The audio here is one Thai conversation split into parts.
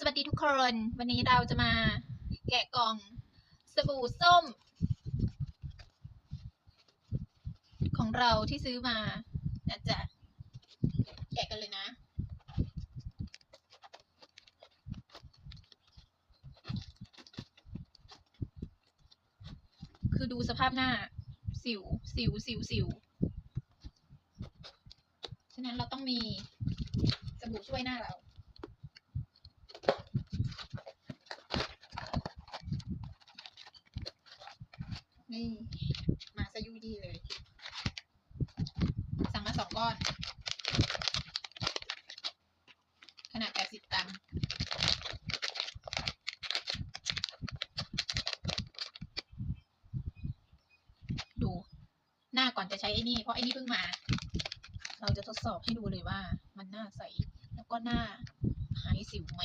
สวัสดีทุกคน วันนี้เราจะมาแกะกล่องสบู่ส้ม ของเราที่ซื้อมานะจ๊ะแกะกันเลยนะ คือดูสภาพหน้า สิว สิว สิว สิว ฉะนั้นเราต้องมีสบู่ช่วยหน้าเรา นี่ มาซะยุ่ยดีเลย สั่งมาสองก้อน ขนาด80ตังค์ดู หน้าก่อนจะใช้ไอ้นี่ เพราะไอ้นี่เพิ่งมา เราจะทดสอบให้ดูเลยว่ามันหน้าใส แล้วก็หน้าหายสิวไหม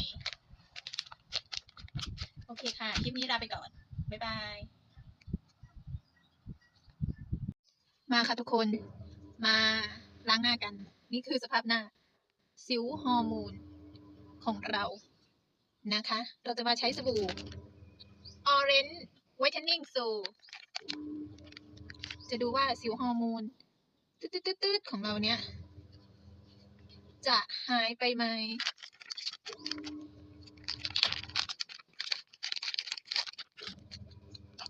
โอเคค่ะ คลิปนี้ลาไปก่อน บ๊ายบาย มาค่ะทุกคนมาล้างหน้ากัน นี่คือสภาพหน้า สิวฮอร์โมนของเรานะคะ เราจะมาใช้สบู่ Orange Whitening s o จะดูว่าสิวฮอร์โมนตืดๆของเราเนี่ยจะหายไปไหม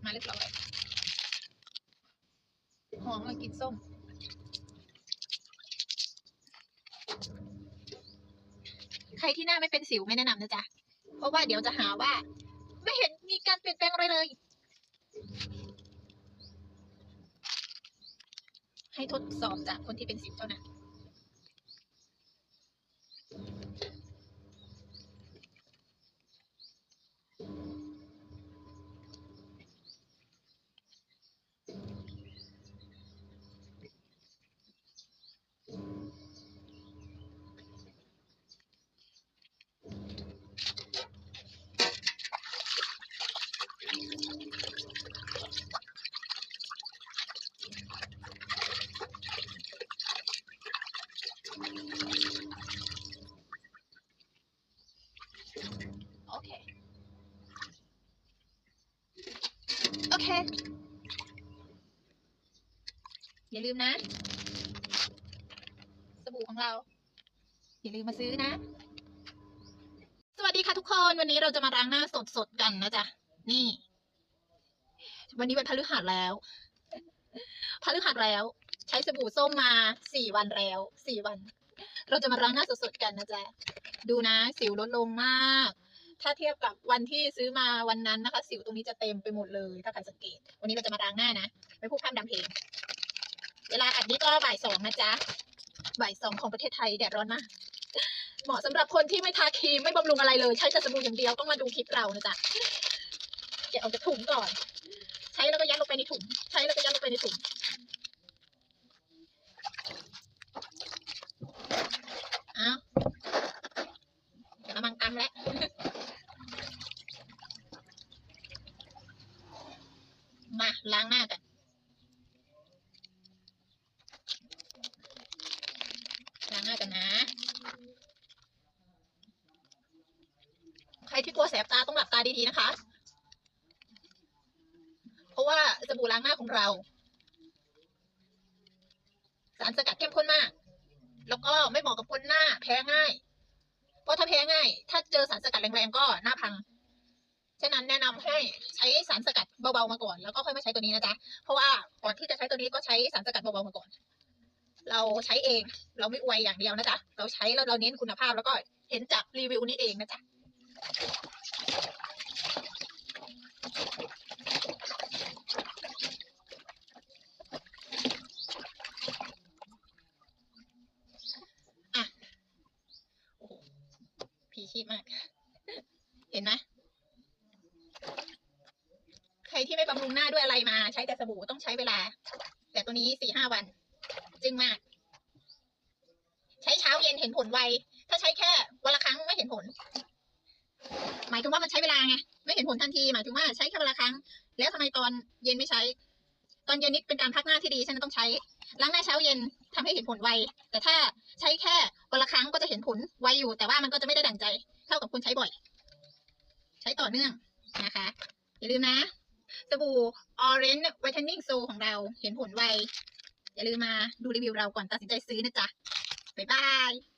มาเรียบร้อย หอมมากินส้มใครที่หน้าไม่เป็นสิวไม่แนะนำนะจ๊ะ เพราะว่าเดี๋ยวจะหาว่า ไม่เห็นมีการเปลี่ยนแปลงอะไรเลย ให้ทดสอบจากคนที่เป็นสิวเท่านั้น เค อย่าลืมนะ สบู่ของเรา อย่าลืมมาซื้อนะ สวัสดีค่ะทุกคน วันนี้เราจะมาล้างหน้าสดๆกันนะจ๊ะ นี่ วันนี้วันพฤหัสแล้วพฤหัสแล้ว ใช้สบู่ส้มมาสี่วันแล้วสี่วัน เราจะมาล้างหน้าสดๆกันนะจ๊ะ ดูนะ สิวลดลงมาก ถ้าเทียบกับวันที่ซื้อมาวันนั้นนะคะ สิวตรงนี้จะเต็มไปหมดเลย ถ้าใครสังเกต วันนี้เราจะมาล้างหน้านะ ไม่พูดพร่ำดำเพลง เวลาอัดนี้ก็บ่ายสองนะจ๊ะ บ่ายสองของประเทศไทยแดดร้อนมาก เหมาะสำหรับคนที่ไม่ทาครีมไม่บำรุงอะไรเลย ใช้แต่สบู่อย่างเดียวต้องมาดูคลิปเรานะจ๊ะเก็บออกจากถุงก่อน ใช้แล้วก็ยัดลงไปในถุง ใช้แล้วก็ยัดลงไปในถุง อ้าวกระมังตำแล้ว มา ล้างหน้ากันล้างหน้ากันนะ ใครที่กลัวแสบตาต้องหลับตาดีๆนะคะ เพราะว่าสบู่ล้างหน้าของเรา สารสกัดเข้มข้นมาก แล้วก็ไม่เหมาะกับคนหน้าแพ้ง่าย เพราะถ้าแพ้ง่าย ถ้าเจอสารสกัดแรงๆก็หน้าพัง ฉะนั้นแนะนำให้ใช้สารสกัดเบาๆมาก่อน แล้วก็ค่อยมาใช้ตัวนี้นะจ๊ะ เพราะว่าก่อนที่จะใช้ตัวนี้ก็ใช้สารสกัดเบาๆมาก่อน เราใช้เอง เราไม่อวยอย่างเดียวนะจ๊ะ เราใช้แล้วเราเน้นคุณภาพแล้วก็เห็นจากรีวิวนี้เองนะจ๊ะอะโอ้พีชีพมาก เห็นไหม ใค รุงหน้าด้วยอะไรมาใช้แต่สบู่ต้องใช้เวลา แต่ตัวนี้สี่ห้าวัน จึงมาก ใช้เช้าเย็นเห็นผลไว ถ้าใช้แค่วันละครั้งไม่เห็นผล หมายถึงว่ามันใช้เวลาไงไม่เห็นผลทันทีหมายถึงว่าใช้แค่วันละครั้ง แล้วทำไมตอนเย็นไม่ใช้ ตอนเย็นนี่เป็นการพักหน้าที่ดีฉันต้องใช้ล้างหน้าเช้าเย็นทำให้เห็นผลไว แต่ถ้าใช้แค่วันละครั้งก็จะเห็นผลไวอยู่ แต่ว่ามันก็จะไม่ได้ดั่งใจ เท่ากับคุณใช้บ่อย ใช้ต่อเนื่องนะคะ อย่าลืมนะ สบู่ Orange Whitening So ของเราเห็นผลไว อย่าลืมมาดูรีวิวเราก่อนตัดสินใจซื้อนะจ๊ะ บ๊ายบาย